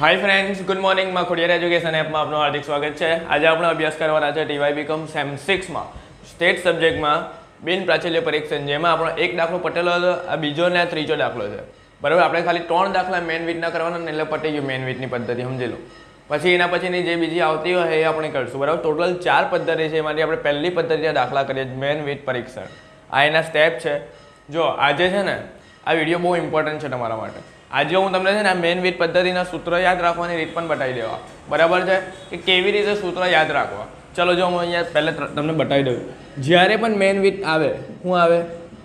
હાય friends good મોર્નિંગમાં Khodiyar education એપમાં આપનું હાર્દિક સ્વાગત છે. આજે આપણે અભ્યાસ કરવાના છે ટીવાય બીકોમ સેમ સિક્સમાં સ્ટેટ સબ્જેક્ટમાં બિન પ્રાચલ્ય પરીક્ષણ, જેમાં આપણો એક દાખલો પટેલો હતો, આ બીજો ને ત્રીજો દાખલો છે. બરાબર, આપણે ખાલી ત્રણ દાખલા મેન વીટના કરવાના ને એટલે પટી ગયું મેન વીટની પદ્ધતિ, સમજી લો. પછી એના પછીની જે બીજી આવતી હોય એ આપણે કરીશું, બરાબર? ટોટલ ચાર પદ્ધતિ છે, એમાંથી આપણે પહેલી પદ્ધતિના દાખલા કરીએ મેન વીટ પરીક્ષણ. આ એના સ્ટેપ છે. જો, આજે છે ને, આ વીડિયો બહુ ઇમ્પોર્ટન્ટ છે તમારા માટે. આજે હું તમને છે ને આ મેન વીટ પદ્ધતિના સૂત્ર યાદ રાખવાની રીત પણ બતાવી દેવા. બરાબર છે? કે કેવી રીતે સૂત્ર યાદ રાખવા? ચલો જો હું અહીંયા પહેલે તમને બતાવી દઉં. જ્યારે પણ મેન વીટ આવે શું આવે?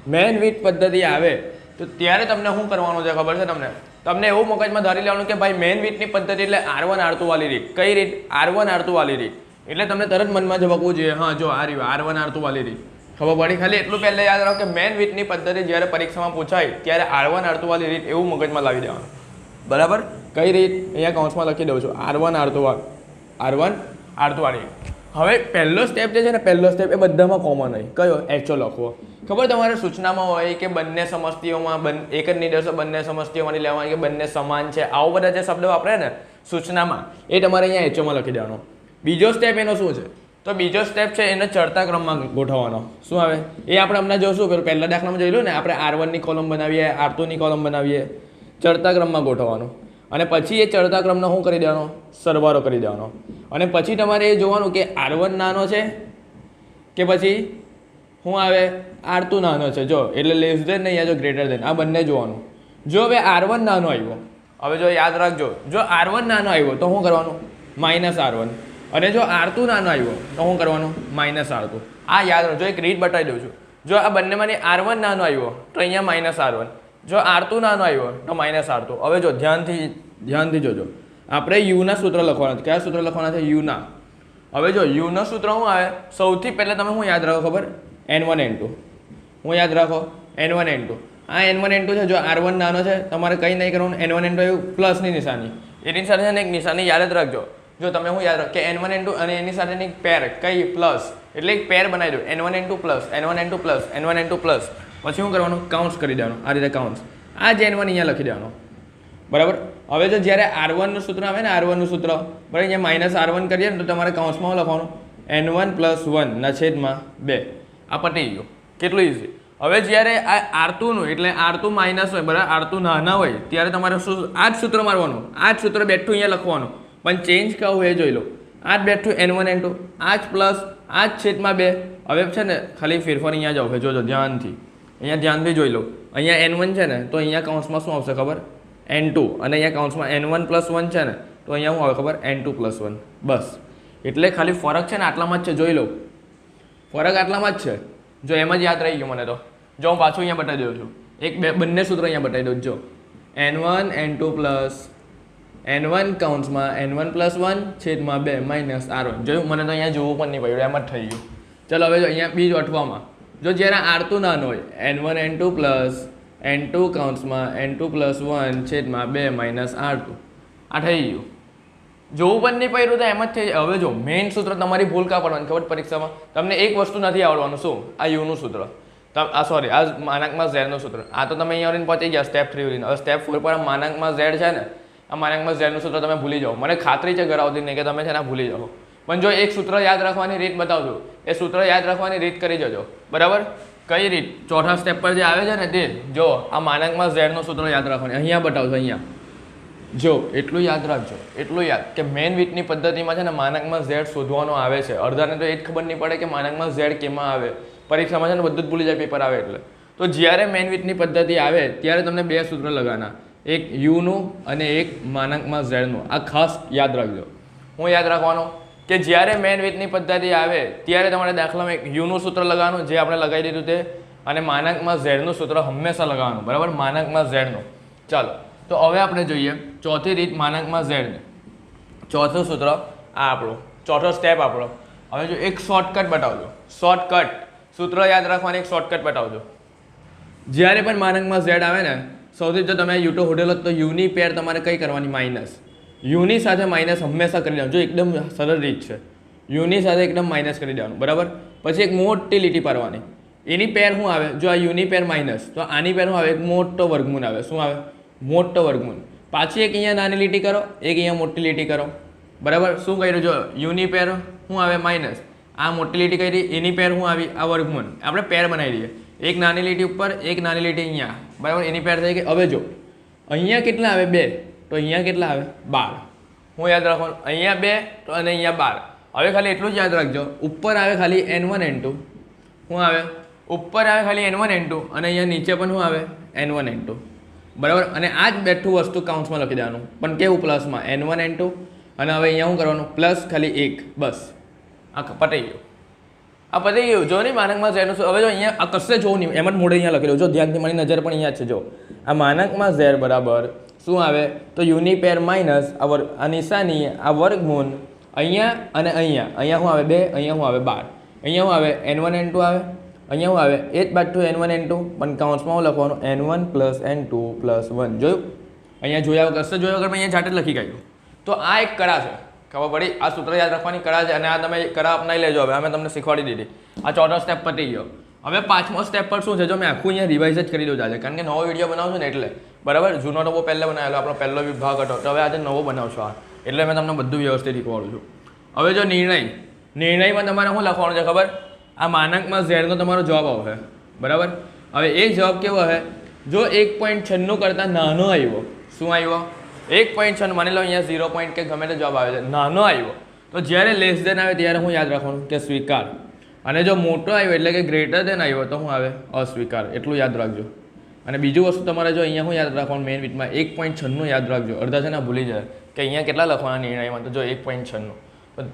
મેન વીટ પદ્ધતિ આવે, તો ત્યારે તમને શું કરવાનું છે ખબર છે તમને? તમને એવું મગજમાં ધારી લેવાનું કે ભાઈ મેન વીટની પદ્ધતિ એટલે આર વન આર વાળી રીત. કઈ રીત? આર વન આર વાળી રીત. એટલે તમને તરત મનમાં જવકવું જોઈએ. હા, જો આ રહ્યું આર વન આર વાળી રીત. ખબર પડી? ખાલી એટલું પહેલાં યાદ રાખો કે મેન વીટની પદ્ધતિ જ્યારે પરીક્ષામાં પૂછાય, ત્યારે આર વન આર રીત એવું મગજમાં લાવી દેવાનું. બરાબર? કઈ રીત? અહીંયા કૌંસમાં લખી દઉં છું. R one R two R one આરતુવાળી હવે પહેલો સ્ટેપ જે છે ને, પહેલો સ્ટેપ એ બધામાં કોમન હોય. કયો? એચો લખવો. ખબર તમારે સૂચનામાં હોય કે બંને સમસ્તીઓમાં એક જ નિર્દેશો બંને સમસ્તીઓમાંથી લેવાની કે બંને સમાન છે? આવો બધા જે શબ્દો વાપરે ને, સૂચનામાં, એ તમારે અહીંયા એચઓમાં લખી દેવાનો. બીજો સ્ટેપ એનો શું છે? તો બીજો સ્ટેપ છે એને ચડતા ક્રમમાં ગોઠવવાનો. શું આવે? એ આપણે હમણાં જોશું પેલું પહેલા દાખલામાં જોયેલું ને, આપણે આર વનની કોલમ બનાવીએ આર ટુની કોલમ બનાવીએ, ચડતા ક્રમમાં ગોઠવવાનું. અને પછી એ ચડતા ક્રમનો શું કરી દેવાનો? સરવારો કરી દેવાનો. અને પછી તમારે એ જોવાનું કે આર વન નાનો છે કે પછી શું આવે? આર ટુ નાનો છે. જો, એટલે લેસ દેન નહીં જો ગ્રેટર દેન આ બંને જોવાનું. જો હવે આર વન નાનો આવ્યો. હવે જો યાદ રાખજો. જો આર વન નાનો આવ્યો, તો શું કરવાનું? માઇનસ આર વન અને જો આરતું નાનું આવ્યો, તો શું કરવાનું? માઇનસ આરતું. આ યાદ રાખજો, એક રીત બતાવી દઉં છું. જો આ બંનેમાંથી આર વન નાનો આવ્યો, તો અહીંયા માઇનસ આર વન. જો આરતું નાનો આવ્યો, તો માઇનસ આરતું. હવે જો ધ્યાનથી ધ્યાનથી જોજો. આપણે યુના સૂત્ર લખવાના છે. કયા સૂત્ર લખવાના છે? યુના. હવે જો યુનો સૂત્ર શું આવે? સૌથી પહેલાં તમે હું યાદ રાખો ખબર? N one, N two. હું યાદ રાખો? N one, N two. આ એન વન, એન ટુ છે. જો આર વન નાનો છે, તમારે કંઈ નહીં કરવાનું. એન વન, એન ટુ આવ્યું, પ્લસની નિશાની. એની સાથે ને એક નિશાની યાદ જ રાખજો. જો તમે શું યાદ રાખો કે એન વન એન ટુ અને એની સાથેની પેર કઈ પ્લસ એટલે એક પેર બનાવી દો N one N two plus N one N two plus N one N two plus પછી શું કરવાનું? કાઉન્ટ્સ કરી દેવાનું. આ રીતે કાઉન્ટ્સ આ જ એન વન અહીંયા લખી દેવાનો. બરાબર? હવે જો જ્યારે આર વનનું સૂત્ર આવે ને આર વનનું સૂત્ર, બરાબર? અહીંયા માઇનસ આર વન કરીએ ને, તો તમારે કાઉન્સમાં લખવાનું? એન વન પ્લસ વનના છેદમાં બે. આ પટી ગયું. કેટલું ઇઝી હવે જ્યારે આ આર ટુનું એટલે આર ટુ માઇનસ હોય, બરાબર? આર ટુ નાના હોય, ત્યારે તમારે શું આ જ સૂત્ર મારવાનું. આ જ સૂત્ર બેઠું અહીંયા લખવાનું. પણ ચેન્જ કહું એ જોઈ લો. આ જ બેઠું એન વન એન ટુ આ જ પ્લસ આ જ છેદમાં બે. હવે છે ને, ખાલી ફેરફાર અહીંયા જાઓ જોજો ધ્યાનથી. અહીંયા ધ્યાનથી જોઈ લો. અહીંયા એન વન છે ને, તો અહીંયા કાઉન્સમાં શું આવશે ખબર? એન ટુ અને અહીંયા કાઉન્સમાં એન વન પ્લસ વન છે ને, તો અહીંયા શું આવે ખબર? એન ટુ પ્લસ વન બસ. એટલે ખાલી ફરક છે ને આટલામાં જ છે. જોઈ લો. ફરક આટલામાં જ છે. જો, એમ જ યાદ રહી ગયું મને તો. જો, હું પાછું અહીંયા બતાવી દઉં છું. એક બે, બંને સૂત્ર અહીંયા બતાવી દઉં જો. N one N two plus N one કાઉન્ટમાં N one plus one છેદમાં બે માઇનસ આર વન જોયું મને તો અહીંયા જોવું પણ નહીં પડ્યું, એમ જ થઈ ગયું. ચલો હવે જો અહીંયા બીજ અઠવામાં. જો જ્યારે આર ટુ નાનો હોય N one N two plus N two કાઉન્ટમાં N two plus one છેદમાં બે માઇનસ આર ટુ આ થઈ ગયું. જોવું પણ નહીં પડ્યું તો એમ જ થઈ. હવે જો મેઇન સૂત્ર તમારી ભૂલ કા પડવાની ખબર પરીક્ષામાં? તમને એક વસ્તુ નથી આવડવાનું. શું? આ યુનું સૂત્ર. આ સોરી આ માનાંકમાં ઝેડનું સૂત્ર. આ તો તમે અહીંયા આવીને પહોંચી ગયા સ્ટેપ થ્રી ઉડીને હવે સ્ટેપ ફોર પર માનાંકમાં ઝેડ છે ને આ માનાંકમાં ઝેડનું સૂત્ર તમે ભૂલી જાઓ. મને ખાતરી છે ગરાવતી નહીં કે તમે છે ને ભૂલી જાઓ. પણ જો એક સૂત્ર યાદ રાખવાની રીત બતાવજો. એ સૂત્ર યાદ રાખવાની રીત કરી જજો. બરાબર? કઈ રીત? ચોથા સ્ટેપ પર જે આવે છે ને તે, જો આ માનાંકમાં ઝેડનું સૂત્ર યાદ રાખવાની, અહીંયા બતાવજો, અહીંયા. જો, એટલું યાદ રાખજો. એટલું યાદ કે મેન વીટની પદ્ધતિમાં છે ને માનકમાં ઝેડ શોધવાનો આવે છે. અડધાને તો એ જ ખબર નહીં પડે કે માનકમાં ઝેડ કેમાં આવે. પરીક્ષામાં છે ને બધું જ ભૂલી જાય પેપર આવે એટલે. તો જ્યારે મેન વીટની પદ્ધતિ આવે, ત્યારે તમને બે સૂત્ર લગાવવાના. એક યુનું અને એક માનકમાં ઝેડનું. આ ખાસ યાદ રાખજો. હું યાદ રાખવાનો કે જ્યારે મેન વીટની પદ્ધતિ આવે, ત્યારે તમારે દાખલામાં એક યુનું સૂત્ર લગાવવાનું, જે આપણે લગાવી દીધું તે, અને માનકમાં ઝેડનું સૂત્ર હંમેશા લગાવવાનું. બરાબર? માનકમાં ઝેડનું. ચાલો. તો હવે આપણે જોઈએ ચોથી રીત માનકમાં ઝેડ ચોથું સૂત્ર આ આપણું. ચોથો સ્ટેપ આપણો. હવે જો એક શોર્ટકટ બતાવજો. શોર્ટકટ સૂત્ર યાદ રાખવાની એક શોર્ટકટ બતાવજો. જ્યારે પણ માનકમાં ઝેડ આવે ને સૌથી જો તમે યુટો હોટેલ તો યુની પેર તમારે કઈ કરવાની? માઇનસ. યુની સાથે માઇનસ હંમેશા કરી દેવાનું જો એકદમ સરળ રીત છે. યુની સાથે એકદમ માઇનસ કરી દેવાનું. બરાબર? પછી એક મોટી લીટી પાડવાની. એની પેર શું આવે? જો આ યુની પેર માઇનસ, તો આની પેર શું આવે? એક મોટો વર્ગમૂન આવે. શું આવે? મોટો વર્ગમૂન પાછી એક અહીંયા નાની લીટી કરો, એક અહીંયા મોટી લીટી કરો. બરાબર? શું કર્યું? જો યુની પેર શું આવે? માઇનસ. આ મોટી લીટી કરી, એની પેર શું આવી? આ વર્ગમૂન આપણે પેર બનાવી દઈએ. એક નાની લીટી ઉપર, એક નાની લીટી અહીંયા. બરાબર? એની પેર થઈ ગઈ. હવે જો, અહીંયા કેટલા આવે? બે. તો અહીંયા કેટલા આવે? બાર. હું યાદ રાખવાનું. અહીંયા બે તો અને અહીંયા બાર. હવે ખાલી એટલું જ યાદ રાખજો. ઉપર આવે ખાલી એન વન એન ટુ શું આવે? ઉપર આવે ખાલી એન વન એન ટુ અને અહીંયા નીચે પણ શું આવે? એન વન એન ટુ બરાબર? અને આ જ બેઠું વસ્તુ કાઉન્ટ્સમાં લખી દેવાનું. પણ કેવું પ્લસમાં એન વન એન ટુ અને હવે અહીંયા શું કરવાનું? પ્લસ ખાલી એક. બસ. આ પટાઈ ગયું. આ પતી ગયું જો નહીં માનકમાં ઝેરનું હવે જો અહીંયા કશે જોવું નહીં, એમ જ મોઢે અહીંયા લખેલું જો ધ્યાનથી મારી નજર પણ અહીંયા છે, જો. આ માનકમાં ઝેર બરાબર શું આવે? તો યુનિપેર માઇનસ આ આ નિશાની, આ વર્ગમૂન અહીંયા અને અહીંયા. અહીંયા શું આવે? બે, અહીંયા શું આવે? બાર. અહીંયા શું આવે? એન વન, એન ટુ આવે. અહીંયા શું આવે? એ જ two N one, N two. પણ કાઉન્ટ્સમાં હું લખવાનું? N one plus N two plus one. જોયું? અહીંયા જોયા કશે જોયા વગર મેં અહીંયા જાતે લખી ગયું તો આ એક કળા છે. ખબર પડી? આ સૂત્ર યાદ રાખવાની કળા છે અને આ તમે કળા અપનાવી લેજો હવે. અમે તમને શીખવાડી દીધી. આ ચોથો સ્ટેપ પતી ગયો. હવે પાંચમો સ્ટેપ પર શું છે? જો મેં આખું અહીંયા રિવાઇઝ જ કરી દઉં આજે, કારણ કે નવો વીડિયો બનાવું છું ને એટલે. બરાબર? જૂનો તો બહુ પહેલાં બનાવેલો, આપણો પહેલો વિભાગ હતો. તો હવે આજે નવો બનાવશો આ. એટલે મેં તમને બધું વ્યવસ્થિત શીખવાડું છું. હવે જો નિર્ણય. નિર્ણયમાં તમારે શું લખવાનું છે ખબર? આ માનકમાં ઝેરનો તમારો જવાબ આવશે. બરાબર? હવે એ જવાબ કેવો હશે જો એક પોઈન્ટ છન્નું કરતાં નાનો આવ્યો, શું આવ્યો? એક પોઈન્ટ છે માની લો અહીંયા ઝીરો પોઈન્ટ કે ગમે તે જવાબ આવે છે. નાનો આવ્યો. તો જ્યારે લેસ દેન આવે ત્યારે હું યાદ રાખવાનું કે સ્વીકાર. અને જો મોટો આવ્યો એટલે કે ગ્રેટર દેન આવ્યો તો શું આવે? અસ્વીકાર. એટલું યાદ રાખજો. અને બીજું વસ્તુ તમારે જો અહીંયા હું યાદ રાખવાનું મેઇન બીટમાં એક પોઈન્ટ છન્નું યાદ રાખજો. અડધા ને ભૂલી જાય. કે અહીંયા કેટલા લખવાના નિર્ણયમાં? તો જો એક પોઈન્ટ છન્નું.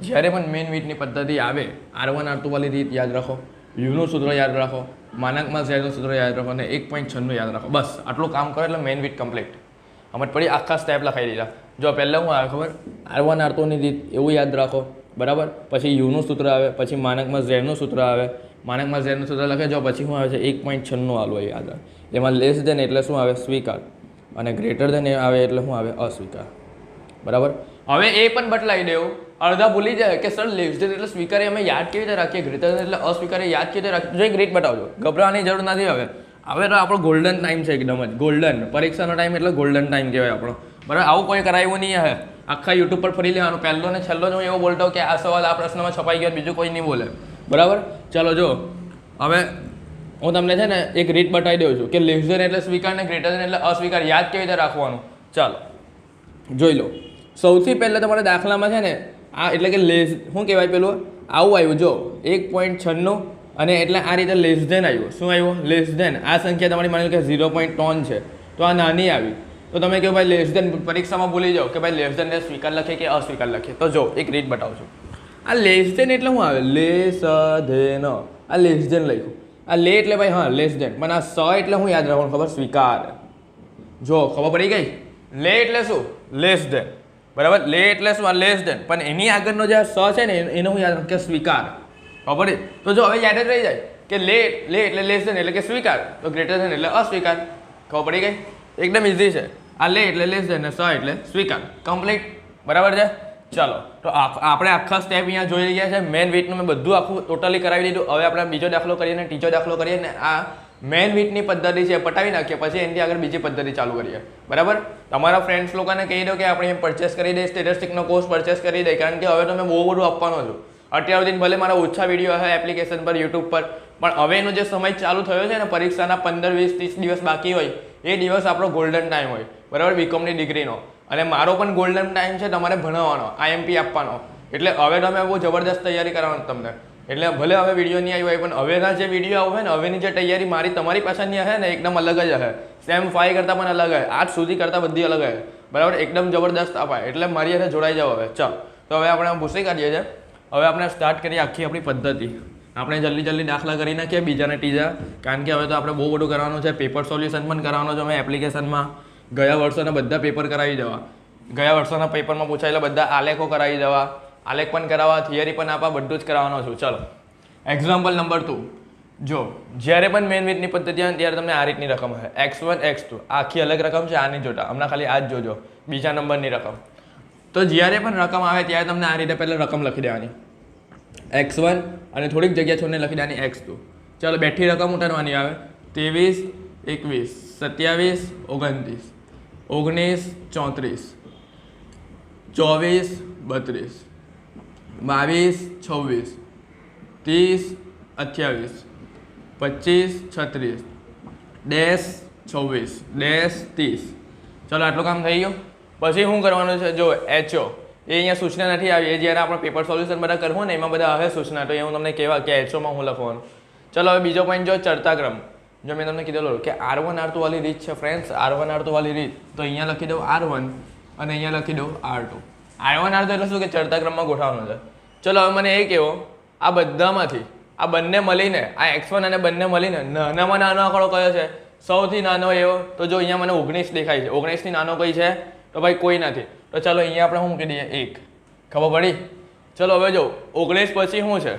જ્યારે પણ મેઇન વીટની પદ્ધતિ આવે આર વન આર ટુ વાળી રીત યાદ રાખો. યુનું સૂત્ર યાદ રાખો. માનકમાં ઝેરનું સૂત્ર યાદ રાખો. અને એક પોઈન્ટ છન્નું યાદ રાખો. બસ. આટલું કામ કરો એટલે મેઇન વીટ કમ્પ્લીટ આમાં પડી આખા સ્ટેપ લખાઈ દીધા જો પહેલાં હું આવે ખબર? આર વન આર ટુની રીત એવું યાદ રાખો. બરાબર? પછી યુનું સૂત્ર આવે, પછી માનકમાં ઝેરનું સૂત્ર આવે. માનકમાં ઝેરનું સૂત્ર લખે, જો પછી શું આવે છે? એક પોઈન્ટ છન્નું આલુ યાદ આવે એમાં લેસ દેન એટલે શું આવે? સ્વીકાર. અને ગ્રેટર દેન આવે એટલે શું આવે? અસ્વીકાર. બરાબર? હવે એ પણ બટલાવી દેવું. અડધા ભૂલી જાય કે સર લેસ દેન એટલે સ્વીકારે અમે યાદ કેવી રીતે રાખીએ? ગ્રેટર દેન એટલે અસ્વીકારે યાદ કેવી રીતે રાખીએ? જો એક રીત બતાવજો. ગભરાવાની જરૂર નથી હવે. હવે તો આપણો ગોલ્ડન ટાઈમ છે એકદમ જ. ગોલ્ડન પરીક્ષાનો ટાઈમ એટલે ગોલ્ડન ટાઈમ કહેવાય આપણો. બરાબર? આવું કોઈ કરાવ્યું નહીં હે આખા યુટ્યુબ પર ફરી લેવાનું. પહેલો ને છેલ્લો હું એવો બોલતો કે આ સવાલ આ પ્રશ્નમાં છપાઈ ગયો, બીજું કોઈ નહીં બોલે. બરાબર? ચલો જો. હવે હું તમને છે ને એક રીત બતાવી દઉં છું કે દેન એટલે સ્વીકાર ને ગ્રેટર એટલે અસ્વીકાર. યાદ કેવી રીતે રાખવાનું? ચાલો. જોઈ લો. સૌથી પહેલાં તમારા દાખલામાં છે ને આ એટલે કે લેસ શું કહેવાય પેલું? આવું આવ્યું. જો. એક પોઈન્ટ છન્નું અને એટલે આ રીતે લેસ ધેન આવ્યું. શું આવ્યું? લેસ ધેન આ સંખ્યા તમારી માની લો કે ઝીરો પોઈન્ટ ત્રણ છે. તો આ નાની આવી. તો તમે કહો ભાઈ લેસ ધેન પરીક્ષામાં ભૂલી જાઓ કે ભાઈ લેસ ધેન સ્વીકાર લખે કે અસ્વીકાર લખે? તો જો, એક રીત બતાવું છું. આ લેસ ધેન એટલે શું આવે? લેસ ધેન આ લેસ ધેન લખ્યું. આ લે એટલે ભાઈ, હા લેસ ધેન પણ આ સ એટલે હું યાદ રાખવાનું, ખબર? સ્વીકાર. જો, ખબર પડી ગઈ? લે એટલે શું? લેસ ધેન બરાબર? લે એટલે શું? આ લેસ ધેન પણ એની આગળનો જે સ છે ને એનો હું યાદ રાખું કે સ્વીકાર. ખબર તો જો હવે યાદ જ રહી જાય કે લે લે એટલે લેસ ધેન એટલે કે સ્વીકાર. તો ગ્રેટર ધેન એટલે અસ્વીકાર. ખબર પડી ગઈ? એકદમ ઇઝી છે. આ લે એટલે લેસ ધેન સ એટલે સ્વીકાર. કમ્પ્લીટ બરાબર છે? ચાલો. તો આપણે આખા સ્ટેપ અહીંયા જોઈ રહ્યા છે. મેન વીટનું મેં બધું આખું ટોટલી કરાવી દીધું. હવે આપણે બીજો દાખલો કરીએ ને, ત્રીજો દાખલો કરીએ ને, આ મેન વીટની પદ્ધતિ છે પટાવી નાખીએ. પછી એની આગળ બીજી પદ્ધતિ ચાલુ કરીએ. બરાબર? તમારા ફ્રેન્ડ્સ લોકોને કહી દો કે આપણે પરચેસ કરી દઈએ સ્ટેટસ્ટિકનો કોર્સ પરચેસ કરી દઈએ. કારણ કે હવે તો મેં બહુ બધું આપવાનો છું. અત્યાર સુધી ભલે મારા ઓછા વીડિયો હોય એપ્લિકેશન પર યુટ્યુબ પર, પણ હવે એનો જે સમય ચાલુ થયો છે ને, પરીક્ષાના પંદર, વીસ, ત્રીસ દિવસ બાકી હોય, એ દિવસ આપણો ગોલ્ડન ટાઈમ હોય, બરાબર? બીકોમની ડિગ્રીનો અને મારો પણ ગોલ્ડન ટાઈમ છે તમારે ભણાવવાનો આઈએમપી આપવાનો. એટલે હવે તમે બહુ જબરદસ્ત તૈયારી કરવાનું તમને. એટલે ભલે હવે વીડિયો નહીં આવ્યો હોય, પણ હવેના જે વીડિયો આવે ને, હવેની જે તૈયારી મારી તમારી પાસેની હશે ને, એકદમ અલગ જ હશે. સેમ ફાઈ કરતાં પણ અલગ હશે. આજ સુધી કરતાં બધી અલગ હશે. બરાબર? એકદમ જબરદસ્ત અપાય એટલે મારી સાથે જોડાઈ જાઓ હવે. ચાલ. તો હવે આપણે ભૂસી કાઢીએ છીએ હવે આપણે સ્ટાર્ટ કરીએ આખી આપણી પદ્ધતિ. આપણે જલ્દી જલ્દી દાખલા કરી નાખીએ બીજાને ટીજા કારણ કે હવે તો આપણે બહુ બધું કરવાનું છે. પેપર સોલ્યુશન પણ કરવાનું છે. અમે એપ્લિકેશનમાં ગયા વર્ષોના બધા પેપર કરાવી દેવા. ગયા વર્ષોના પેપરમાં પૂછાયેલા બધા આલેખો કરાવી દેવા. આલેખ પણ કરાવવા થિયરી પણ આપવા, બધું જ કરાવવાનો છું. ચલો. એક્ઝામ્પલ નંબર ટુ જો, જ્યારે પણ મેન વીટની પદ્ધતિ આવે ત્યારે તમને આ રીતની રકમ હોય એક્સ વન એક્સ ટુ આખી અલગ રકમ છે, આની જોતા. હમણાં ખાલી આ જ જોજો. બીજા નંબરની રકમ. તો જ્યારે પણ રકમ આવે ત્યારે તમને આ રીતે પહેલાં રકમ લખી દેવાની. એક્સ વન અને થોડીક જગ્યા છોડીને લખી દેવાની એક્સ ટુ ચાલો, બેઠી રકમ ઉતારવાની આવે. ત્રેવીસ, એકવીસ, સત્યાવીસ, ઓગણત્રીસ. ઓગણીસ, ચોત્રીસ. ચોવીસ, બત્રીસ. બાવીસ, છવ્વીસ. ત્રીસ, અઠ્યાવીસ. પચીસ, છત્રીસ. ડેશ છવ્વીસ. ડેશ ત્રીસ. ચાલો, આટલું કામ થઈ ગયું? પછી શું કરવાનું છે? જો, એચઓ. એ અહીંયા સૂચના નથી આવી. એ જ્યારે આપણે પેપર સોલ્યુશન બધા કરવું ને, એમાં બધા આવે સૂચના. તો એ હું તમને કહેવા કે એચઓમાં હું લખવાનું. ચલો, હવે બીજો પોઈન્ટ જો ચર્તાક્રમ જો મેં તમને કીધેલું કે આર વન આર વાળી રીત છે ફ્રેન્ડ્સ આર વન આર વાળી રીત. તો અહીંયા લખી દઉં આર વન અને અહીંયા લખી દઉં R two R one R two એટલે શું કે ચડતા ગોઠવવાનું છે? ચલો, હવે મને એ કહેવો. આ બધામાંથી, આ બંને મળીને, આ એક્સ વન અને બંને મળીને, નાનામાં નાનો આંકડો કયો છે? સૌથી નાનો એવો. તો જો અહીંયા મને ઓગણીસ દેખાય છે. ઓગણીસથી નાનો કઈ છે? તો ભાઈ કોઈ નથી. તો ચાલો અહીંયા આપણે શું મૂકી દઈએ? એક. ખબર પડી? ચલો હવે જો, ઓગણીસ પછી શું છે?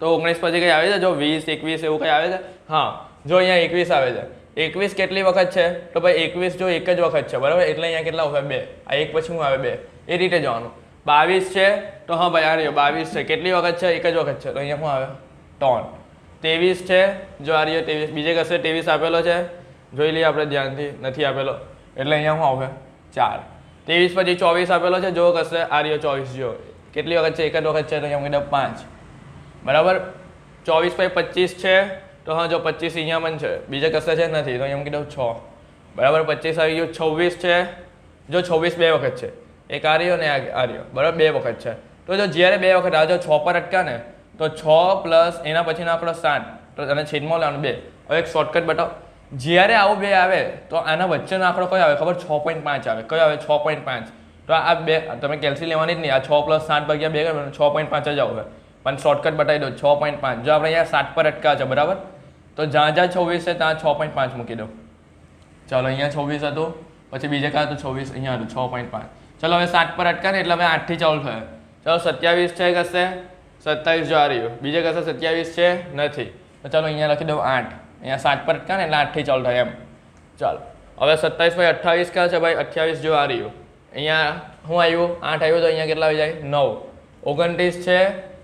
તો ઓગણીસ પછી કંઈ આવે છે જો વીસ, એકવીસ એવું કંઈ આવે છે? હા. જો અહીંયા એકવીસ આવે છે. એકવીસ કેટલી વખત છે? તો ભાઈ એકવીસ જો એક જ વખત છે, બરાબર? એટલે અહીંયા કેટલા હોય? બે. આ એક પછી શું આવે? બે. એ રીતે જવાનું. બાવીસ છે? તો હા ભાઈ, આ રહ્યો. બાવીસ છે. કેટલી વખત છે? એક જ વખત છે. તો અહીંયા શું આવે? ત્રણ. ત્રેવીસ છે? જો આ રહ્યો ત્રેવીસ. બીજે કશે ત્રેવીસ આપેલો છે? જોઈ લઈએ આપણે ધ્યાનથી. નથી આપેલો. એટલે અહીંયા શું આવે ચાર. ત્રેવીસ પછી ચોવીસ આપેલો છે જો કશે. આ રહ્યો ચોવીસ જો કેટલી વખત છે? એક જ વખત છે તો એમ કીધું પાંચ. બરાબર? ચોવીસ પછી પચીસ છે, તો હા, જો પચીસ અહીંયા પણ છે. બીજે કશે છે નથી, તો એમ કીધું છ. બરાબર? પચીસ આવી ગયું, છવ્વીસ છે. જો છવ્વીસ બે વખત છે. એક આ રહ્યો ને આ રહ્યો. બરાબર? બે વખત છે. તો જો જ્યારે બે વખત આ જો છ પર અટકા ને, તો છ પ્લસ એના પછીનો આપણો સાત. તો અને છેદમાં લેવાનું બે. હવે એક શોર્ટકટ બતાવો. જ્યારે આવો બે આવે, તો આના વચ્ચેનો આંકડો કયો આવે? ખબર? છ પોઈન્ટ પાંચ આવે. કયો આવે? છ પોઈન્ટ પાંચ. તો આ બે તમે કેલ્સી લેવાની જ નહીં. આ છ પ્લસ સાત ભાગ્યા બે છ પોઈન્ટ પાંચ જ આવે પણ શોર્ટકટ બતાવી દો છ પોઈન્ટ પાંચ. જો આપણે અહીંયા સાત પર અટકા છે, બરાબર? તો જ્યાં જ્યાં છવ્વીસ છે, ત્યાં છ પોઈન્ટ પાંચ મૂકી દો ચાલો, અહીંયા છવ્વીસ હતું, પછી બીજે કાં તો છવ્વીસ, અહીંયા હતું, છ પોઈન્ટ પાંચ. ચાલો, હવે સાત પર અટકા ને, એટલે હવે આઠથી ચાલુ થયો. ચાલો, સત્યાવીસ છે, કશે? સત્તાવીસ જો આ રહ્યું. બીજે કશે સત્યાવીસ છે? નથી. તો ચાલો, અહીંયા લખી દઉં આઠ. અહીંયા સાત પર અટકા ને એટલે આઠથી ચાલુ થાય એમ. ચાલો. હવે સત્તાવીસ ભાઈ અઠ્ઠાવીસ ક્યાં છે ભાઈ? અઠ્યાવીસ જો આ રહ્યું. અહીંયા હું આવ્યું? આઠ આવ્યું તો અહીંયા કેટલા આવી જાય? નવ. ઓગણત્રીસ છે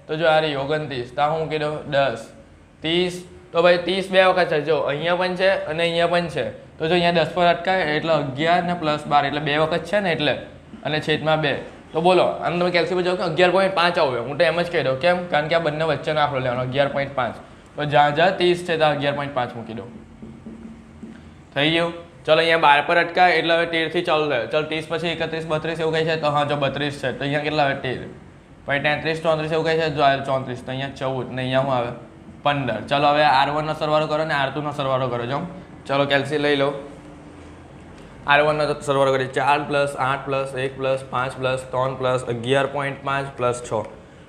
તો જો આ રહ્યું, ઓગણત્રીસ. ત્યાં હું કીધો દસ. ત્રીસ. તો ભાઈ ત્રીસ બે વખત છે. જો, અહીંયા પણ છે અને અહીંયા પણ છે. તો જો અહીંયા દસ પર અટકાય એટલે અગિયાર ને પ્લસ બાર, એટલે બે વખત છે ને એટલે. અને છેદમાં બે. તો બોલો, આમ તમે કેલ્સીયમ જાઓ કે અગિયાર પોઈન્ટ પાંચ આવ્યો હું તો એમ જ કહી દઉં. કેમ? કારણ કે આ બંને વચ્ચેનો આંકડો લેવાનો, અગિયાર પોઈન્ટ પાંચ. તો જ્યાં જ્યાં ત્રીસ છે ત્યાં અગિયાર પોઈન્ટ પાંચ મૂકી દઉં. થઈ ગયું? ચલો, અહીંયા બાર પર અટકાય, એટલે હવે તેરથી ચાલુ થાય. ચલો, ત્રીસ પછી એકત્રીસ, બત્રીસ એવું કહે છે? તો હા, જો બત્રીસ છે. તો અહીંયા કેટલા આવે? તેર. પછી તેત્રીસ, ચોત્રીસ એવું કહે છે? જો આવે ચોત્રીસ, તો અહીંયા ચૌદ ને અહીંયા શું આવે? પંદર. ચલો, હવે આર વનનો સરવાળો કરો ને આર ટુનો સરવાળો કરો, જો. ચલો, કેલ્સી લઈ લો. આર વનનો સરવાળો કરીએ. ચાર પ્લસ આઠ પ્લસ એક પ્લસ પાંચ પ્લસ ત્રણ પ્લસ અગિયાર પોઈન્ટ પાંચ પ્લસ છ.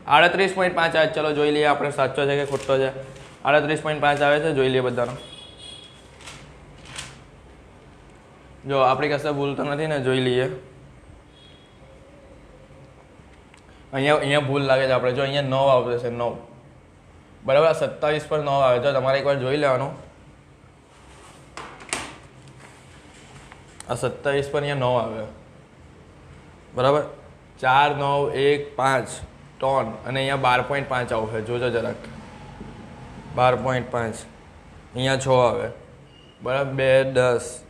આડત્રીસ પોઈન્ટ પાંચ આજ. ચલો, જોઈ લઈએ આપણે સાચો છે કે ખોટો છે. આડત્રીસ પોઈન્ટ પાંચ આવે છે, જોઈ લઈએ બધાનો. જો આપણી કશે ભૂલ તો નથી ને, જોઈ લઈએ. અહીંયા અહીંયા ભૂલ લાગે છે આપણે. જો અહીંયા નવ આવતો છે નવ. બરાબર, સત્તાવીસ પર નવ આવે. તો તમારે એકવાર જોઈ લેવાનું. આ સત્તાવીસ પર અહીંયા નવ આવે. બરાબર? ચાર, નવ, એક, પાંચ, ત્રણ. અને અહીંયા બાર પોઈન્ટ પાંચ આવશે. જોજો જરાક. બાર પોઈન્ટ પાંચ. અહીંયા છ આવે. બરાબર? બે, દસ.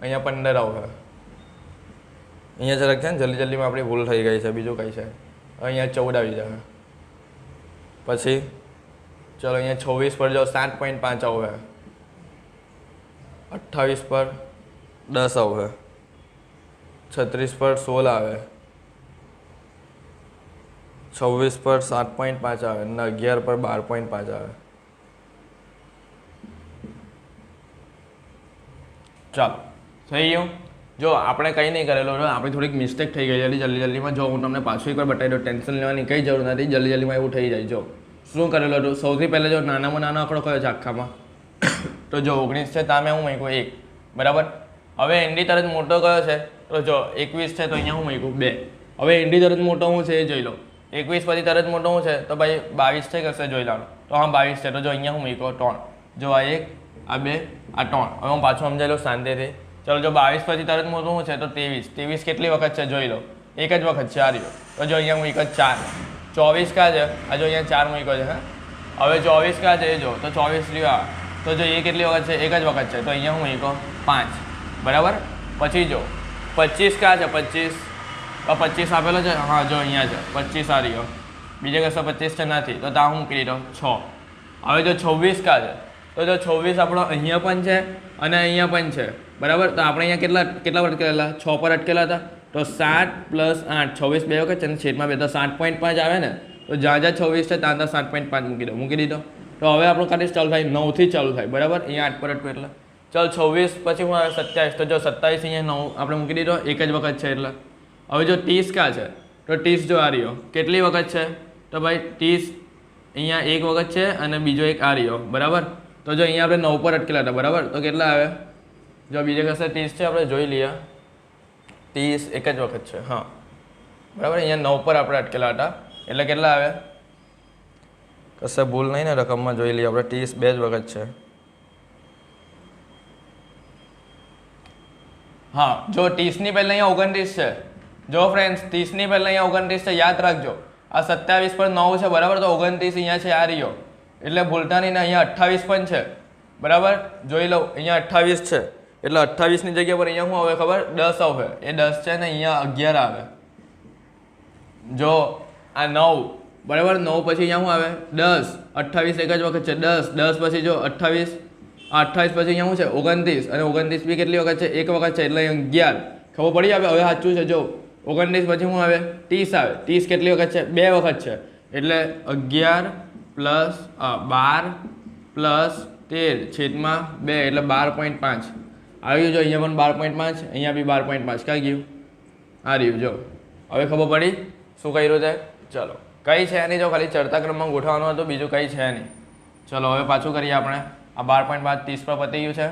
અહીંયા પંદર આવે. અહીંયા જરાક છે ને, જલ્દી જલ્દીમાં આપણી ભૂલ થઈ ગઈ છે, બીજું કંઈ છે. અહીંયા ચૌદ આવી જશે. પછી, ચલો, અહીંયા છવ્વીસ પર જાઓ સાત પોઈન્ટ પાંચ આવે. અઠ્ઠાવીસ પર દસ આવે. છત્રીસ પર સોળ આવે. છવ્વીસ પર સાત પોઈન્ટ પાંચ આવે. અને અગિયાર પર બાર પોઈન્ટ પાંચ આવે. ચાલો, થઈ ગયું? જો આપણે કંઈ નહીં કરેલું આપણી થોડીક મિસ્ટેક થઈ ગઈ જલ્દી જલ્દી, જલ્દીમાં જો હું તમને પાછું એકવાર બતાવી દઉં ટેન્શન લેવાની કંઈ જરૂર નથી, જલ્દી જલ્દીમાં એવું થઈ જાય. જો, શું કરેલું હતું? સૌથી પહેલાં જો નાનામાં નાનો આંકડો કયો છે આખામાં? તો જો ઓગણીસ છે ત્યાં મેં હું મૂક્યું? એક. બરાબર? હવે એન્ડી તરત મોટો કયો છે? તો જો એકવીસ છે, તો અહીંયા હું મૂક્યું? બે. હવે એન્ડી તરત મોટો હું છે, એ જોઈ લો. એકવીસ પછી તરત મોટો હું છે, તો ભાઈ બાવીસ છે કશે જોઈ લેવાનું તો હા, બાવીસ છે, તો જો અહીંયા હું મૂક્યો? ત્રણ. જો આ એક, આ બે આ ત્રણ હવે હું પાછું સમજાઈ લઉં શાંતિથી. ચલો, જો બાવીસ પછી તરત મોટું શું છે, તો ત્રેવીસ. ત્રેવીસ કેટલી વખત છે જોઈ લો. એક જ વખત ચાર રહ્યો. તો જો અહીંયા હું એક જ ચાર. ચોવીસ કા છે? આ જો અહીંયા ચાર મૂક્યો છે, હા? હવે ચોવીસ કા છે, એ જો. તો ચોવીસ રહ્યો આ. તો જો એ કેટલી વખત છે? એક જ વખત છે. તો અહીંયા હું મૂક્યો પાંચ. બરાબર? પછી જો. પચીસ ક્યાં છે? પચીસ. પચીસ આપેલો છે? હા, જો અહીંયા છે. પચીસ આ રહ્યો. બીજે કશો પચીસ છે નથી. તો ત્યાં હું મૂકી દીધો છ. હવે જો છવ્વીસ કા છે? તો જો છવ્વીસ આપણો અહીંયા પણ છે અને અહીંયા પણ છે. બરાબર? તો આપણે અહીંયા કેટલા કેટલા પર અટકેલા છ પર અટકેલા હતા. તો સાત પ્લસ આઠ. છવ્વીસ બે વખત છે અને છેદમાં બે. તો સાત પોઈન્ટ પાંચ આવે ને, તો જ્યાં જ્યાં છવ્વીસ છે ત્યાં ત્યાં સાત પોઈન્ટ પાંચ મૂકી દો. મૂકી દીધો. તો હવે આપણું કાર્ય ચાલુ થાય. નવથી ચાલુ થાય. બરાબર? અહીંયા આઠ પર અટકું એટલે. ચાલ, છવ્વીસ પછી હું સત્યાવીસ. તો જો સત્તાવીસ અહીંયા નવ આપણે મૂકી દીધો. એક જ વખત છે એટલે. હવે જો ત્રીસ ક્યાં છે? તો ત્રીસ જો આ રહ્યો. કેટલી વખત છે? તો ભાઈ ત્રીસ અહીંયા એક વખત છે અને બીજો એક આ રહ્યો. બરાબર? તો જો અહીંયા આપણે નવ પર અટકેલા હતા, બરાબર? તો કેટલા આવે? જો બીજે કશે ત્રીસ છે, આપણે જોઈ લઈએ. ત્રીસ એક જ વખત છે, હા. બરાબર? અહીંયા નવ પર આપણે અટકેલા હતા. એટલે કેટલા આવે? કશે ભૂલ નહીં ને રકમમાં જોઈ લઈએ, આપણે ત્રીસ બે જ વખત છે. હા, જો ત્રીસની પહેલાં અહીંયા ઓગણત્રીસ છે. જો ફ્રેન્ડ્સ ત્રીસની પહેલાં અહીંયા ઓગણત્રીસ છે, યાદ રાખજો. આ સત્યાવીસ પર નવ છે, બરાબર? તો ઓગણત્રીસ અહીંયા છે, આ રહ્યો. એટલે ભૂલતા નહીં ને અહીંયા અઠ્ઠાવીસ પણ છે. બરાબર? જોઈ લઉં, અહીંયા અઠ્ઠાવીસ છે. એટલે અઠ્ઠાવીસની જગ્યા પર અહીંયા શું આવે ખબર? દસ આવે. એ દસ છે ને અહીંયા અગિયાર આવે. જો, આ નવ. બરાબર? નવ પછી અહીંયા શું આવે? દસ. અઠ્ઠાવીસ એક જ વખત છે. દસ. દસ પછી જો, અઠ્ઠાવીસ. અઠ્ઠાવીસ પછી અહીંયા શું છે? ઓગણત્રીસ. અને ઓગણત્રીસ બી કેટલી વખત છે? એક વખત છે. એટલે અગિયાર. ખબર પડી આવે? હવે સાચું છે. જો, ઓગણત્રીસ પછી શું આવે? ત્રીસ આવે. ત્રીસ કેટલી વખત છે? બે વખત છે. એટલે અગિયાર પ્લસ બાર પ્લસ તેર છેદમાં બે, એટલે બાર પોઈન્ટ પાંચ. આવ્યું જો, અહીંયા પણ બાર પોઈન્ટ પાંચ, અહીંયા બી બાર પોઈન્ટ પાંચ. ક્યાં ગયું? આ રહ્યું, જો. હવે ખબર પડી? શું કર્યું છે ચલો. કઈ છે નહીં, જો ખાલી ચડતા ક્રમમાં ગોઠવવાનું હતું, બીજું કંઈ છે નહીં. ચલો, હવે પાછું કરીએ આપણે. આ બાર પોઈન્ટ પાંચ ત્રીસ પર પતી ગયું છે.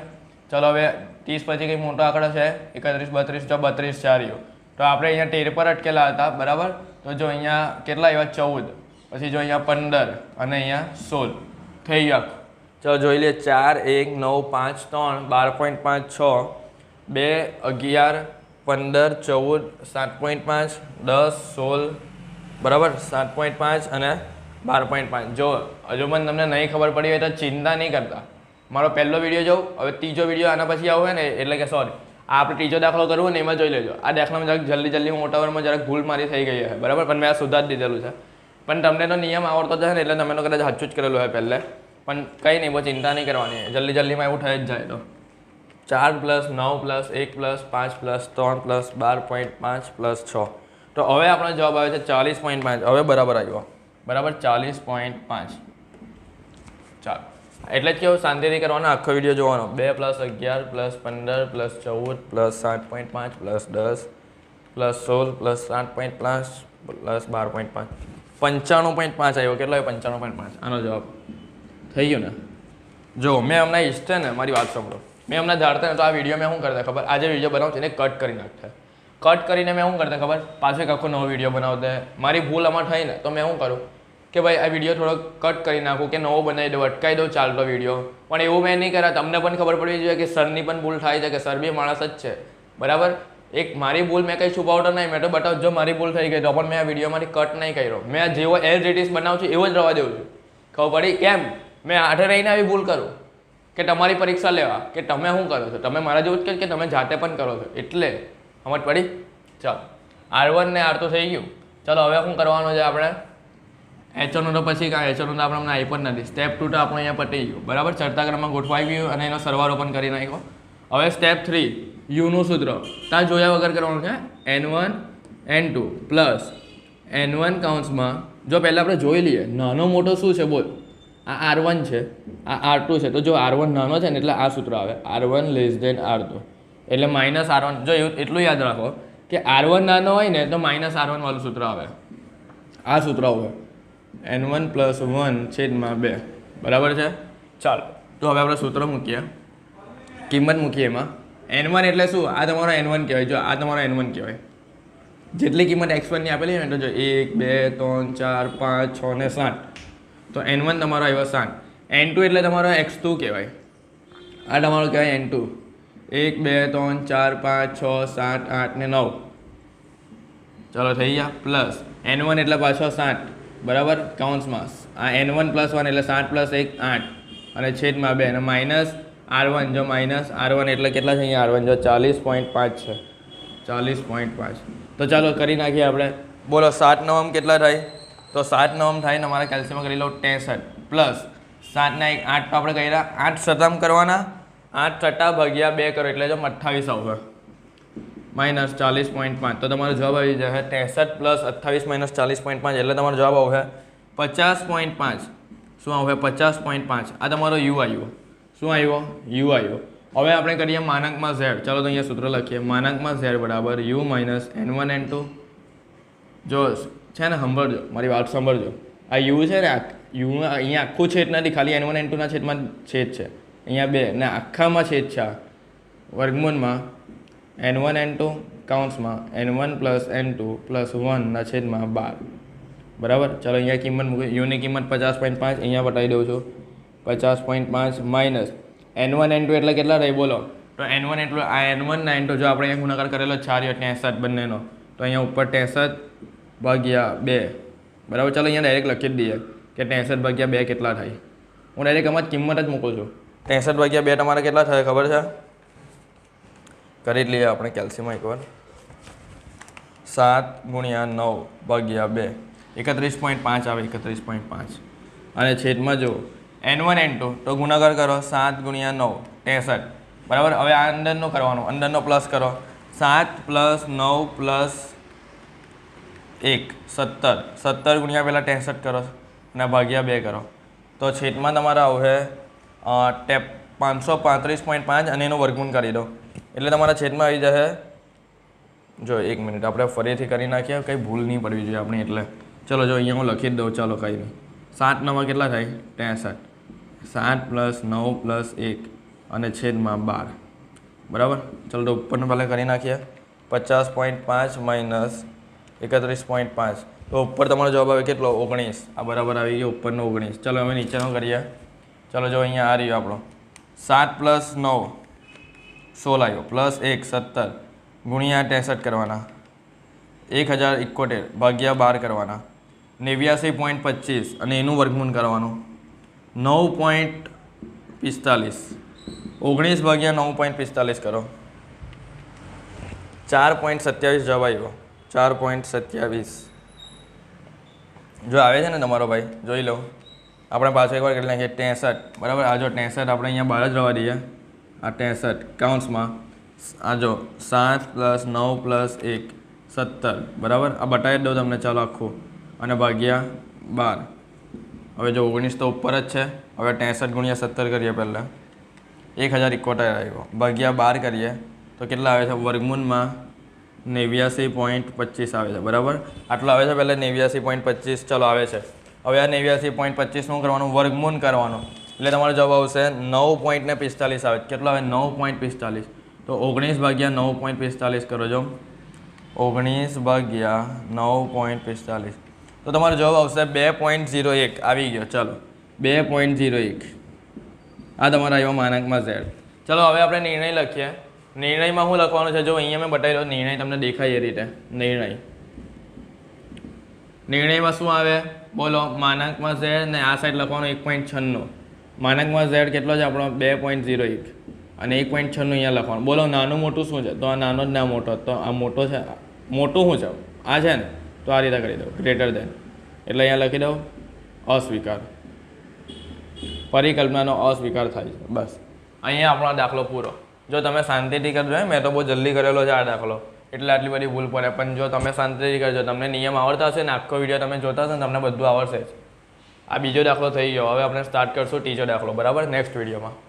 ચલો, હવે ત્રીસ પછી કંઈ મોટો આંકડો છે? એકત્રીસ, બત્રીસ, જો બત્રીસ ચાર રહ્યું. તો આપણે અહીંયા તેર પર અટકેલા હતા, બરાબર? તો જો અહીંયા કેટલા આવ્યા? ચૌદ. પછી જો અહીંયા પંદર અને અહીંયા સોળ. થઈ ગયા. ચલો જોઈ લે ચાર, એક, નવ, પાંચ, ત્રણ, બાર પોઈન્ટ પાંચ, છ, બે, અગિયાર, પંદર, ચૌદ, સાત પોઈન્ટ પાંચ, દસ, સોળ, બરાબર? સાત પોઈન્ટ પાંચ અને બાર પોઈન્ટ પાંચ. જો હજુ પણ તમને નહીં ખબર પડી હોય તો ચિંતા નહીં કરતા. મારો પહેલો વીડિયો જોઉં, હવે ત્રીજો વીડિયો આના પછી આવો ને, એટલે કે સોરી આ આપણે ત્રીજો દાખલો કરવો ને એમાં જોઈ લેજો. આ દાખલામાં જરાક જલ્દી જલ્દી મોટા વરમાં જરાક ભૂલ મારી થઈ ગઈ છે બરાબર? પણ મેં આ સુધારી દીધેલું છે. પણ તમને તો નિયમ આવડતો જ છે ને, એટલે તમે તો કદાચ સાચું જ કરેલું હોય પહેલે. પણ કંઈ નહીં, બહુ ચિંતા નહીં કરવાની. જલ્દી જલ્દીમાં એવું થઈ જ જાય તો. ચાર પ્લસ, નવ પ્લસ, એક પ્લસ, પાંચ પ્લસ, ત્રણ પ્લસ, બાર પોઈન્ટ પાંચ પ્લસ છ. તો હવે આપણો જવાબ આવે છે ચાલીસ પોઈન્ટ પાંચ. હવે બરાબર આવ્યો. બરાબર ચાલીસ પોઈન્ટ પાંચ. ચાલો. એટલે જ કેવું, શાંતિથી કરવાનો, આખો વીડિયો જોવાનો. બે પ્લસ અગિયાર પ્લસ પંદર પ્લસ ચૌદ પ્લસ સાત પોઈન્ટ પાંચ પ્લસ દસ પ્લસ સોળ પ્લસ સાત પોઈન્ટ પાંચ પ્લસ બાર પોઈન્ટ પાંચ. પંચાણું પોઈન્ટ પાંચ આવ્યો. કેટલો આવ્યો? પંચાણું પોઈન્ટ પાંચ. આનો જવાબ થઈ ગયો ને? જો, મેં હમણાં ઈચ્છતે ને, મારી વાત સાંભળો. મેં હમણાં ધારતા ને, તો આ વીડિયો મેં શું કરતા ખબર? આજે વીડિયો બનાવું છું એને કટ કરી નાખતા. કટ કરીને મેં શું કરતા ખબર? પાછો એક આખો નવો વીડિયો બનાવતા મારી ભૂલ આમાં થઈ ને, તો મેં શું કરું? કે ભાઈ, આ વીડિયો થોડો કટ કરી નાખું કે નવો બનાવી દઉં, અટકાવી દઉં, ચાલતો વીડિયો. પણ એવું મેં નહીં કર્યા. તમને પણ ખબર પડવી જોઈએ કે સરની પણ ભૂલ થાય છે, કે સર બી માણસ જ છે. બરાબર? એક મારી ભૂલ મેં કંઈ છુપાવતો નહીં. મેં તો બતાવ, જો મારી ભૂલ થઈ ગઈ તો પણ મેં આ વિડીયોમાંથી કટ નહીં કર્યો. મેં જેવો એલ ઇઝ બનાવું છું એવો જ રવા દેવું છું. ખબર પડી? કેમ? મેં આઠે રહીને આવી ભૂલ કરું. કે તમારી પરીક્ષા લેવા. કે તમે શું કરો છો? તમે મારા જેવું જ કે તમે જાતે પણ કરો છો? એટલે, સમજ પડી? ચાલો. આર વન ને આર તો થઈ ગયું. ચલો, હવે શું કરવાનું છે આપણે? એચઓનું તો પછી કાંઈ એચઓનું તો આપણે આવી પણ નથી. સ્ટેપ ટુ તો આપણે અહીંયા પતી ગયું. બરાબર? ચડતા ક્રમમાં ગોઠવાઈ ગયું અને એનો સરવાળો પણ કરી નાખ્યો. હવે સ્ટેપ થ્રી યુનું સૂત્ર. ત્યાં જોયા વગર કરવાનું છે N one N two plus N one કાઉન્સમાં જો પહેલાં આપણે જોઈ લઈએ, નાનો મોટો શું છે બોલ? આ આર વન છે, આ આર ટુ છે. તો જો આર વન નાનો છે ને એટલે આ સૂત્ર આવે. R one less than R two એટલે માઇનસ આર વન જો એટલું યાદ રાખો કે આર વન નાનો હોય ને તો માઇનસ આર વન વાળું સૂત્ર આવે. આ સૂત્ર હોય એન વન પ્લસ વન છેદમાં બે. બરાબર છે? ચાલો. તો હવે આપણે સૂત્ર મૂકીએ. કિંમત મૂકીએ એમાં. એન વન એટલે શું? આ તમારો એન વન કહેવાય. જો આ તમારો એન વન કહેવાય. જેટલી કિંમત એક્સ વનની આપેલી હોય ને, તો જો એક, બે, ત્રણ, ચાર, પાંચ, છ ને સાત. તો એન વન તમારો આવ્યો સાત. એન ટુ એટલે તમારો એક્સ ટુ કહેવાય. આ તમારો કહેવાય એન ટુ એક, બે, ત્રણ, ચાર, પાંચ, છ, સાત, આઠ ને નવ. ચલો, થઈ ગયા. પ્લસ એન વન એટલે પાછો સાત. બરાબર? કાઉન્સમાં આ એન વન પ્લસ વન એટલે સાત પ્લસ એક, આઠ. અને છેદમાં બે. અને માઇનસ આર વન જો માઇનસ આર વન એટલે કેટલા છે અહીંયા? આર વન જો ચાલીસ પોઈન્ટ પાંચ છે. ચાલીસ પોઈન્ટ પાંચ. તો ચાલો કરી નાખીએ આપણે. બોલો સાત નવમ કેટલા થાય? તો સાત નવમ થાય ને અમારા કેલ્શિયમ કરી લો ત્રેસઠ. પ્લસ સાતના એક આઠ તો આપણે કર્યા. આઠ સતામ કરવાના. આઠ છઠ્ઠા ભાગ્યા બે કરો એટલે જો અઠ્ઠાવીસ આવશે. માઇનસ ચાલીસ પોઈન્ટ પાંચ. તો તમારો જવાબ આવી જશે ત્રેસઠ પ્લસ અઠ્ઠાવીસ માઇનસ ચાલીસ પોઈન્ટ પાંચ એટલે તમારો જવાબ આવશે પચાસ પોઈન્ટ પાંચ. શું આવશે? પચાસ પોઈન્ટ પાંચ. આ તમારો યુ આવ્યો. શું આવ્યો? યુ આવ્યો. હવે આપણે કરીએ માનાંકમાં ઝેડ. ચાલો તો અહીંયા સૂત્ર લખીએ. માનાંકમાં ઝેડ બરાબર U minus N one N two. જો છે ને, સાંભળજો. મારી વાત સાંભળજો. આ યુ છે ને યુ અહીંયા આખું છેદ નથી, ખાલી એન વન એન ટુના છેદમાં છેદ છે. અહીંયા બે, ને આખામાં છેદ છે વર્ગમૂળમાં N one N two કાઉન્સમાં N one plus N two plus વનના છેદમાં બાર. બરાબર? ચાલો અહીંયા કિંમત મૂકી યુની કિંમત પચાસ પોઈન્ટ પાંચ, અહીંયા બતાવી દઉં છું. પચાસ પોઈન્ટ પાંચ minus N one N two એટલે કેટલા રહી? બોલો. તો એન વન એટલું આ એન વન ના એન ટુ જો આપણે અહીંયા ગુણાકાર કરેલો ચાર ત્રેસઠ બંનેનો. તો અહીંયા ઉપર ત્રેસઠ ભાગ્યા બે. બરાબર? ચાલો અહીંયા ડાયરેક્ટ લખી જ દઈએ કે ત્રેસઠ ભાગ્યા બે કેટલા થાય. હું ડાયરેક્ટ એમાં કિંમત જ મૂકું છું. ત્રેસઠ ભાગ્યા બે તમારે કેટલા થાય, ખબર છે? કરી જ લઈએ આપણે કેલ્શિયમ એકવાર સાત ગુણ્યા નવ ભાગ્યા બે. એકત્રીસ પોઈન્ટ પાંચ આવે, એકત્રીસ પોઈન્ટ પાંચ. અને છેદમાં જો એન વન એન ટુ તો ગુણાકાર કરો સાત ગુણ્યા નવ, ત્રેસઠ. બરાબર? હવે આ અંદરનો કરવાનો. અંદરનો પ્લસ કરો. સાત પ્લસ નવ પ્લસ એક, સત્તર. સત્તર ગુણ્યા પહેલાં ત્રેસઠ કરો અને ભાગ્યા બે કરો. તો છેદમાં તમારે આવશે ટેપ પાંચસો પાંત્રીસ પોઈન્ટ પાંચ અને એનું વર્ગમૂળ કરી દો. એટલે તમારા છેદમાં આવી જશે. જો એક મિનિટ, આપણે ફરીથી કરી નાખીએ. કંઈ ભૂલ નહીં પડવી જોઈએ આપણે, એટલે. ચલો, જો અહીંયા હું લખી જ દઉં. ચાલો, કંઈ નહીં. સાત નવા કેટલા થાય? ત્રેસઠ. સાત પ્લસ નવ પ્લસ એક અને છેદમાં બાર. બરાબર? ચાલો તો ઉપરનું પહેલાં કરી નાખીએ. પચાસ પોઈન્ટ પાંચ માઇનસ એકત્રીસ પોઈન્ટ પાંચ. તો ઉપર તમારો જવાબ આવે કેટલો? ઓગણીસ. આ બરાબર આવી ગયો ઉપરનો ઓગણીસ. ચલો હવે નીચેનો કરીએ. ચલો જો અહીંયા આ રહ્યો આપણો. સાત પ્લસ નવ સોળ આવ્યો. પ્લસ એક સત્તર ગુણ્યા ત્રેસઠ કરવાના. એક હજાર ઇકોતેર ભાગ્યા બાર કરવાના. નેવ્યાસી પોઈન્ટ પચીસ અને એનું વર્ગમૂળ કરવાનું. નવ પોઈન્ટ પિસ્તાલીસ. ઓગણીસ ભાગ્યા નવ પોઈન્ટ પિસ્તાલીસ કરો. ચાર પોઈન્ટ સત્યાવીસ જવાબ આવ્યો ચાર પોઈન્ટ સત્યાવીસ. જો આવે છે ને તમારો ભાઈ, જોઈ લો. આપણે પાછો એકવાર કરી નાખીએ. ત્રેસઠ. બરાબર? આ જો ત્રેસઠ આપણે અહીંયા બહાર જ રવા દઈએ. આ ત્રેસઠ. કાઉન્સમાં આ જો સાત પ્લસ નવ પ્લસ એક, સત્તર. બરાબર? આ બતાવી દઉં તમને. ચાલો આખું. અને ભાગ્યા બાર. હવે જો ઓગણીસ તો ઉપર જ છે, હવે ત્રેસઠ ગુણ્યા સત્તર કરીએ પહેલાં. એક હજાર ઇકોતેર આવ્યો. ભાગ્યા બાર કરીએ, તો કેટલા આવે છે? વર્ગમૂનમાં નેવ્યાસી પોઈન્ટ પચીસ આવે છે, બરાબર? આટલો આવે છે પહેલાં નેવ્યાસી પોઈન્ટ પચીસ, ચલો આવે છે. હવે આ નેવ્યાસી પોઈન્ટ પચીસનું કરવાનું? વર્ગમૂન કરવાનું. એટલે તમારો જવાબ આવશે નવ પોઈન્ટ ને પિસ્તાલીસ આવે કેટલો આવે? નવ પોઈન્ટ પિસ્તાલીસ. તો ઓગણીસ ભાગ્યા નવ પોઈન્ટ પિસ્તાલીસ કરો જો. ઓગણીસ ભાગ્યા નવ પોઈન્ટ પિસ્તાલીસ. તો તમારો જવાબ આવશે બે પોઈન્ટ ઝીરો એક. આવી ગયો. ચાલો. બે પોઈન્ટ ઝીરો એક. આ તમારા આવ્યો માનાંકમાં ઝેડ ચલો, હવે આપણે નિર્ણય લખીએ. નિર્ણયમાં શું લખવાનું છે? જો અહીંયા મેં બતાવી દઉં નિર્ણય તમને દેખાય એ રીતે. નિર્ણય. નિર્ણયમાં શું આવે? બોલો, માનાંકમાં ઝેડ ને આ સાઈડ લખવાનું એક પોઈન્ટ છન્નું. માનાંકમાં ઝેડ કેટલો છે આપણો? બે પોઈન્ટ ઝીરો એક. અને એક પોઈન્ટ છન્નું અહીંયા લખવાનું. બોલો, નાનું મોટું શું છે? તો આ નાનો જ ના મોટો. તો આ મોટો છે. મોટું શું છે? આ છે ને? તો આ રીતે કરી દઉં. ગ્રેટર દેન એટલે અહીંયા લખી દો અસ્વીકાર. પરિકલ્પનાનો અસ્વીકાર થાય છે. બસ. અહીંયા આપણો દાખલો પૂરો. જો તમે શાંતિથી કરજો મેં તો બહુ જલ્દી કરેલો છે આ દાખલો. એટલે આટલી બધી ભૂલ પડે. પણ જો તમે શાંતિથી કરજો, તમને નિયમ આવડતા હશે ને આખો વીડિયો તમે જોતા હશે ને તમને બધું આવડશે જ. આ બીજો દાખલો થઈ ગયો. હવે આપણે સ્ટાર્ટ કરશું ત્રીજો દાખલો. બરાબર? નેક્સ્ટ વિડીયોમાં